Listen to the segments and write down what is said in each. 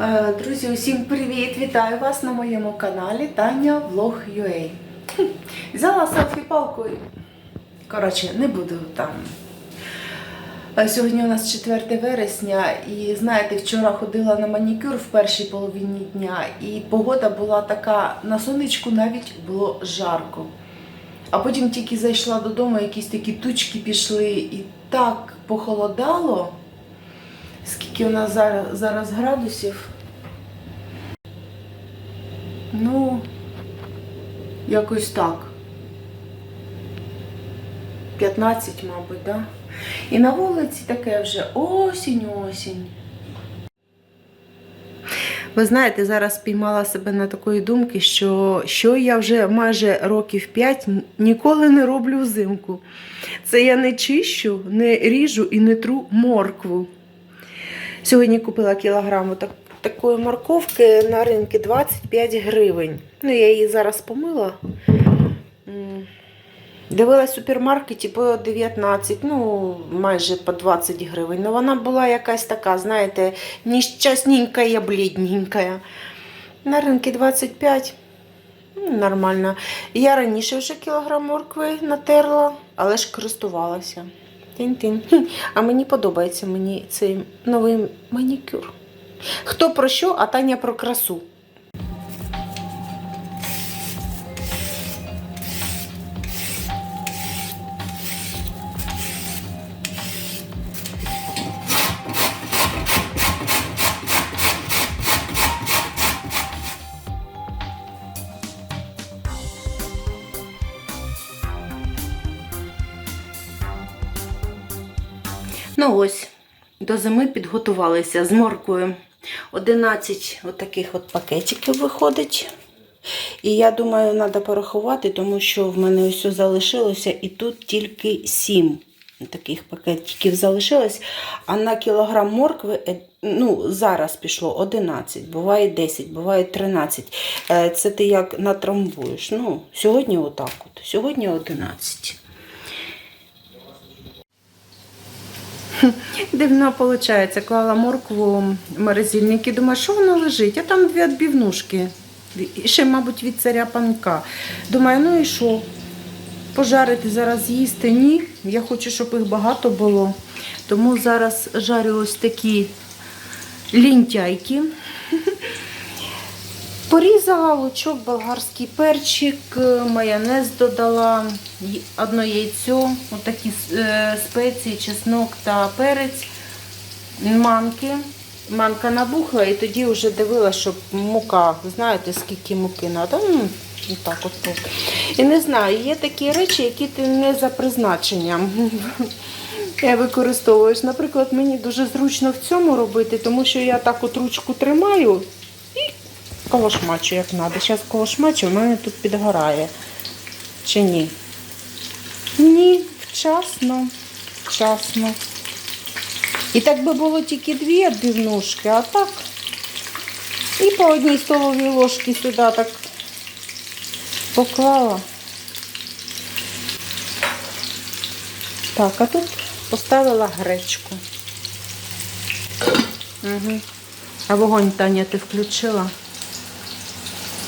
Е, Друзі, усім привіт! Вітаю вас на моєму каналі Таня Влог UA. Взяла селфі палку. і- Коротше, не буду там. Е, Сьогодні у нас 4 вересня, і знаєте, вчора ходила на манікюр в першій половині дня, і погода була така, на сонечку навіть було жарко. А потім тільки зайшла додому, якісь такі тучки пішли, і так похолодало. Скільки у нас зараз, зараз градусів? Ну, якось так. 15, мабуть, да? І на вулиці таке вже осінь-осінь. Ви знаєте, зараз спіймала себе на такої думки, що, що я вже майже років 5 ніколи не роблю взимку. Це я не чищу, не ріжу і не тру моркву. Сьогодні купила кілограм так, такої морковки на ринку 25 гривень. Ну, я її зараз помила. Дивилась в супермаркеті по 19, ну майже по 20 гривень. Ну вона була якась така, знаєте, нещасненька, блідненька. На ринку 25. Нормально. Я раніше вже кілограм моркви натерла, але ж користувалася. Тин-тин. А мені подобається мені цей новий манікюр. Хто про що, а Таня про красу. Ну ось, до зими підготувалися з морквою. 11 отаких от пакетиків виходить. І я думаю, треба порахувати, тому що в мене ось залишилося і тут тільки 7 таких пакетиків залишилось. А на кілограм моркви е, ну, зараз пішло 11, буває 10, буває 13. Е, Це ти як натрамбуєш. Ну, сьогодні отак от. Сьогодні 11. Дивно виходить, клала моркву в морозильник і думаю, що воно лежить? А там дві відбівнушки. Ще, мабуть, від царя панка. Думаю, ну і що? Пожарити зараз їсти? Ні. Я хочу, щоб їх багато було. Тому зараз жарю ось такі лінтяйки. Порізала лучок, болгарський перчик, майонез додала, одно яйцо, отакі е, спеції, чеснок та перець, манки. Манка набухла і тоді вже дивилася, щоб мука, знаєте, скільки муки треба. Ну, так от. от. І не знаю, є такі речі, які ти не за призначенням використовуєш. Наприклад, мені дуже зручно в цьому робити, тому що я так от ручку тримаю колошмачу, як треба. Зараз колошмачу, в мене тут підгорає. Чи ні? Ні, вчасно, вчасно. І так би було тільки дві відбивнушки, а так. І по одній столовій ложці сюди так поклала. Так, а тут поставила гречку. Угу. А вогонь Таня ти включила?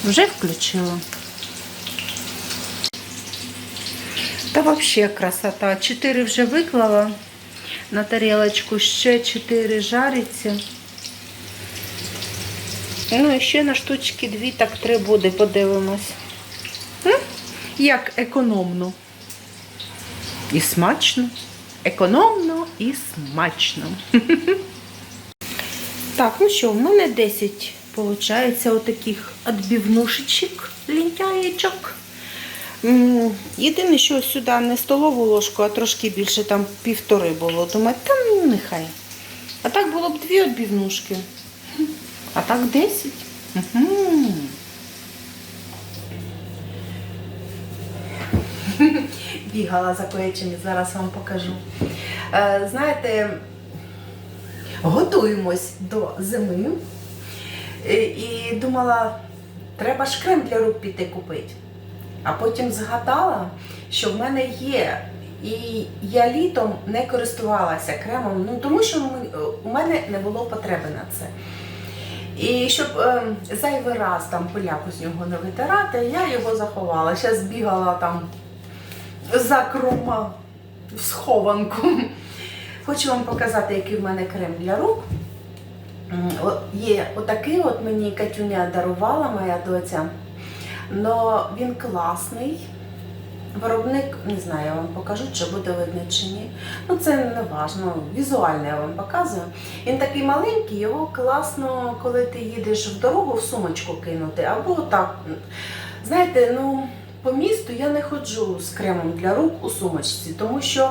Вже включила. Та взагалі красота. Чотири вже виклала на тарілочку, ще чотири жариться. Ну і на штучки дві, так три буде, подивимось. Як економно. І смачно. Економно і смачно. Так, ну що, в мене 10 виходить отаких відбивнушечок, лінтяєчок. Єдине, що сюди не столову ложку, а трошки більше, там півтори було. Думаю, та ну нехай. А так було б дві відбивнушки. А так 10. Угу. Бігала за коячами, зараз вам покажу. Е, знаєте, готуємось до зими. Е, І думала, треба ж крем для рук піти купити. А потім згадала, що в мене є. І я літом не користувалася кремом, ну тому що у мене не було потреби на це. І щоб е, зайвий раз там пиляку з нього не витирати, я його заховала. Зараз бігала там за крума в схованку. Хочу вам показати, який в мене крем для рук. Є отакий от мені Катюня дарувала, моя доця. Но він класний. Виробник, не знаю, я вам покажу, чи буде видно чи ні. Ну це не важно, візуально я вам показую. Він такий маленький, його класно, коли ти їдеш в дорогу, в сумочку кинути. Або так. Знаєте, ну по місту я не ходжу з кремом для рук у сумочці, тому що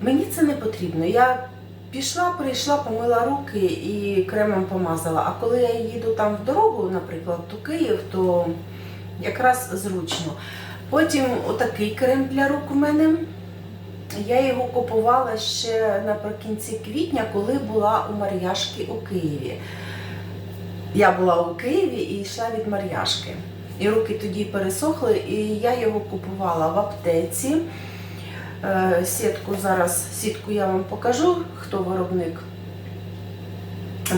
мені це не потрібно. Я пішла, прийшла, помила руки і кремом помазала. А коли я їду там в дорогу, наприклад, у Київ, то якраз зручно. Потім отакий крем для рук у мене. Я його купувала ще наприкінці квітня, коли була у Мар'яшки у Києві. Я була у Києві і йшла від Мар'яшки. І руки тоді пересохли, і я його купувала в аптеці. Е, Сітку зараз, сітку я вам покажу, хто виробник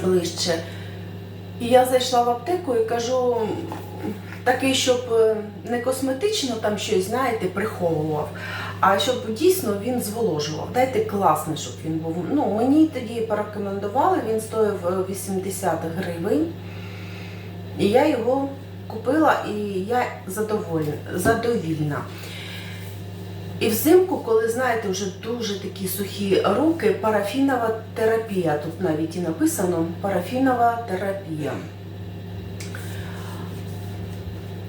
ближче. І я зайшла в аптеку і кажу, такий, щоб е, не косметично там щось, знаєте, приховував, а щоб дійсно він зволожував. Дайте класний, щоб він був. Ну, мені тоді порекомендували, він стоїв е, 80 гривень. І я його купила і я задовольна, задовільна. І взимку, коли знаєте, вже дуже такі сухі руки, парафінова терапія. Тут навіть і написано парафінова терапія.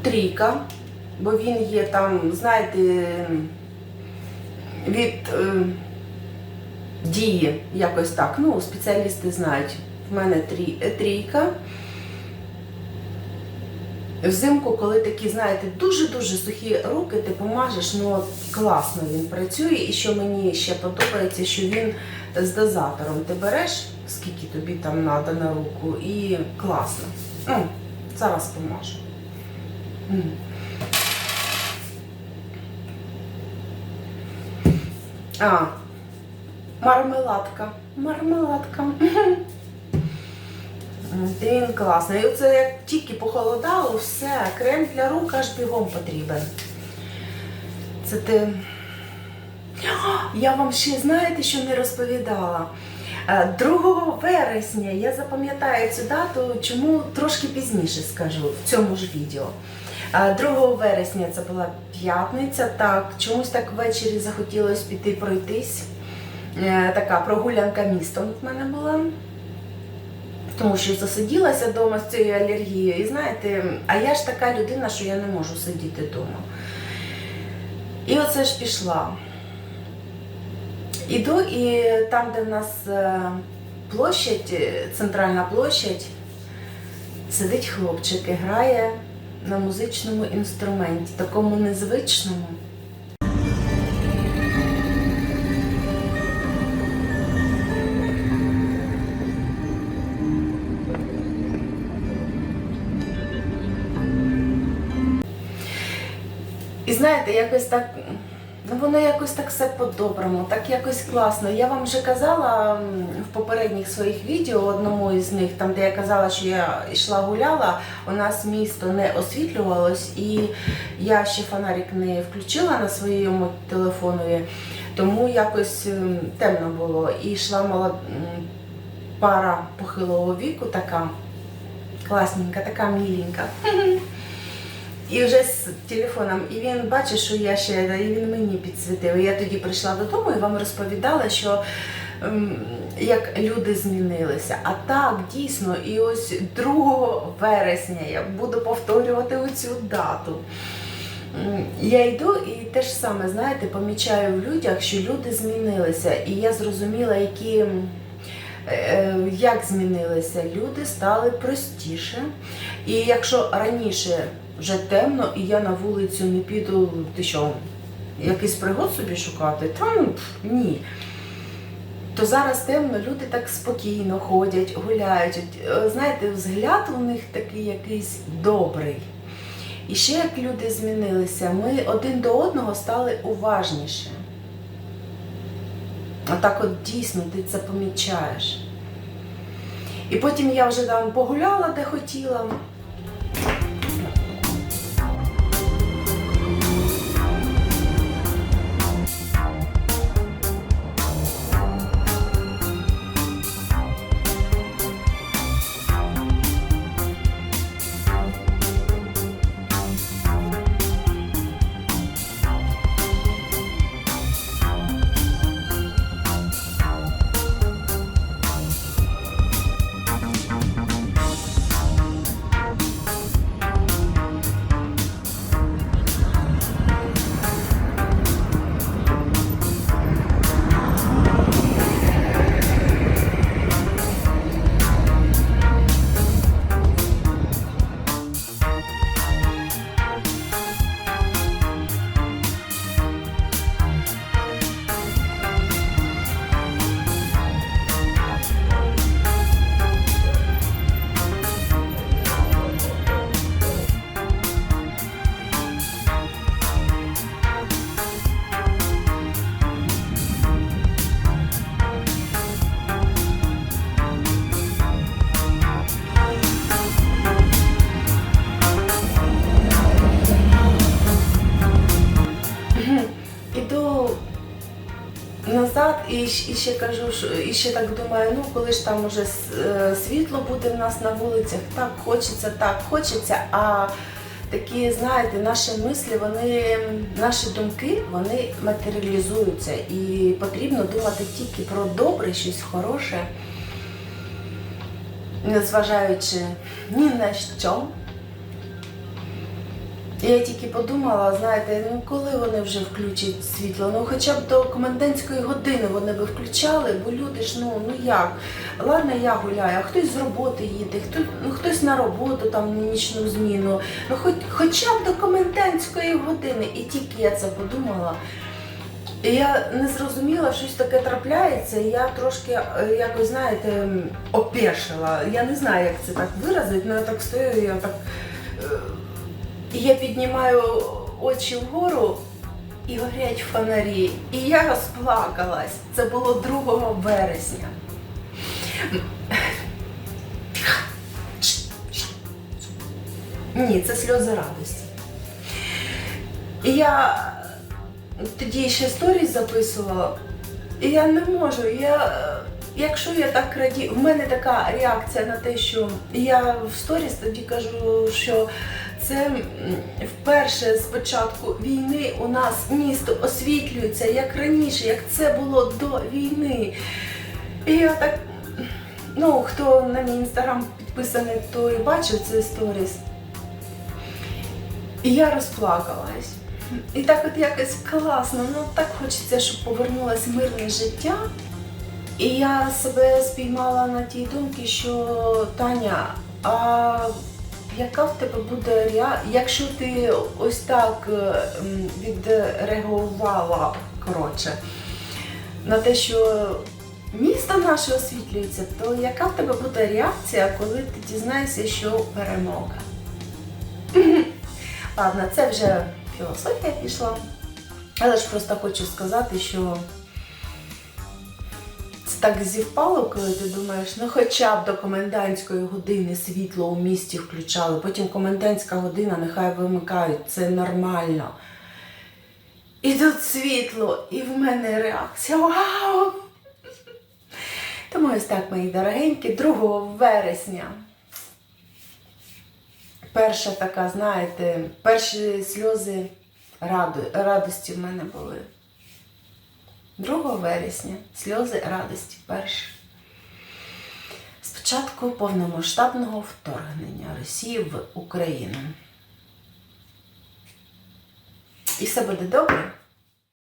Трійка, бо він є там, знаєте, від е, дії якось так. Ну, спеціалісти знають. В мене е, трійка. Взимку, коли такі, знаєте, дуже-дуже сухі руки, ти помажеш, ну от класно він працює. І що мені ще подобається, що він з дозатором. Ти береш, скільки тобі там треба на руку, і класно. Ну, зараз помажу. А, мармеладка. Мармеладка. Він класний. І оце як тільки похолодало, все, крем для рук аж бігом потрібен. Це ти. Я вам ще знаєте, що не розповідала. Е, 2 вересня я запам'ятаю цю дату, чому трошки пізніше скажу в цьому ж відео. Е, 2 вересня це була п'ятниця, так, чомусь так ввечері захотілося піти пройтись. Е, Така прогулянка містом в мене була тому що засиділася вдома з цією алергією. І знаєте, а я ж така людина, що я не можу сидіти вдома. І оце ж пішла. Іду, і там, де в нас е, площадь, е, центральна площадь, сидить хлопчик і грає на музичному інструменті, такому незвичному. Знаєте, якось так, ну воно якось так все по-доброму, так якось класно. Я вам вже казала в попередніх своїх відео, одному із них, там де я казала, що я йшла гуляла, у нас місто не освітлювалось, і я ще фонарик не включила на своєму телефонові, тому якось темно було. І йшла мала пара похилого віку, така класненька, така міленька. І вже з телефоном, і він бачить, що я ще і він мені підсвітив. Я тоді прийшла додому і вам розповідала, що ем, як люди змінилися. А так, дійсно, і ось 2 вересня я буду повторювати оцю дату. Я йду і те ж саме, знаєте, помічаю в людях, що люди змінилися. І я зрозуміла, які. е, Як змінилися люди, стали простіше. І якщо раніше вже темно, і я на вулицю не піду, ти що, якийсь пригод собі шукати? Та ну, ні. То зараз темно, люди так спокійно ходять, гуляють. Е, Знаєте, взгляд у них такий якийсь добрий. І ще як люди змінилися, ми один до одного стали уважніше. Отак от дійсно ти це помічаєш. І потім я вже там погуляла, де хотіла. І, ще кажу, і ще так думаю, ну коли ж там уже е, світло буде в нас на вулицях, так хочеться, так хочеться. А такі, знаєте, наші мислі, вони, наші думки, вони матеріалізуються. І потрібно думати тільки про добре, щось хороше, незважаючи ні на що. Я тільки подумала, знаєте, ну коли вони вже включать світло? Ну хоча б до комендантської години вони би включали, бо люди ж ну ну як? Ладно, я гуляю, а хтось з роботи їде, хто, ну, хтось на роботу там нічну зміну. Ну хоч, хоча б до комендантської години. І тільки я це подумала. І я не зрозуміла, щось таке трапляється, і я трошки е, якось, знаєте, опешила. Я не знаю, як це так виразити, але я так стою, я так. І я піднімаю очі вгору і горять фонарі. І я розплакалась. Це було 2 вересня. Ні, це сльози радості. І я тоді ще сторіс записувала, і я не можу. Я, якщо я так радію, в мене така реакція на те, що я в сторіс тоді кажу, що це вперше з початку війни у нас місто освітлюється як раніше, як це було до війни. І я так, ну, хто на мій інстаграм підписаний, той бачив цей сторіс. І я розплакалась. І так от якось класно, ну так хочеться, щоб повернулось мирне життя. І я себе спіймала на тій думці, що Таня, а яка в тебе буде реакція, якщо ти ось так е, відреагувала коротше, на те, що місто наше освітлюється, то яка в тебе буде реакція, коли ти дізнаєшся, що перемога? Ладно, це вже філософія пішла. Але ж просто хочу сказати, що так зівпало, коли ти думаєш, ну хоча б до комендантської години світло у місті включали, потім комендантська година, нехай вимикають, це нормально. І тут світло, і в мене реакція. Вау! Тому ось так, мої дорогенькі, 2 вересня перша така, знаєте, перші сльози раду- радості в мене були. 2 вересня сльози радості перші. Спочатку повномасштабного вторгнення Росії в Україну. І все буде добре.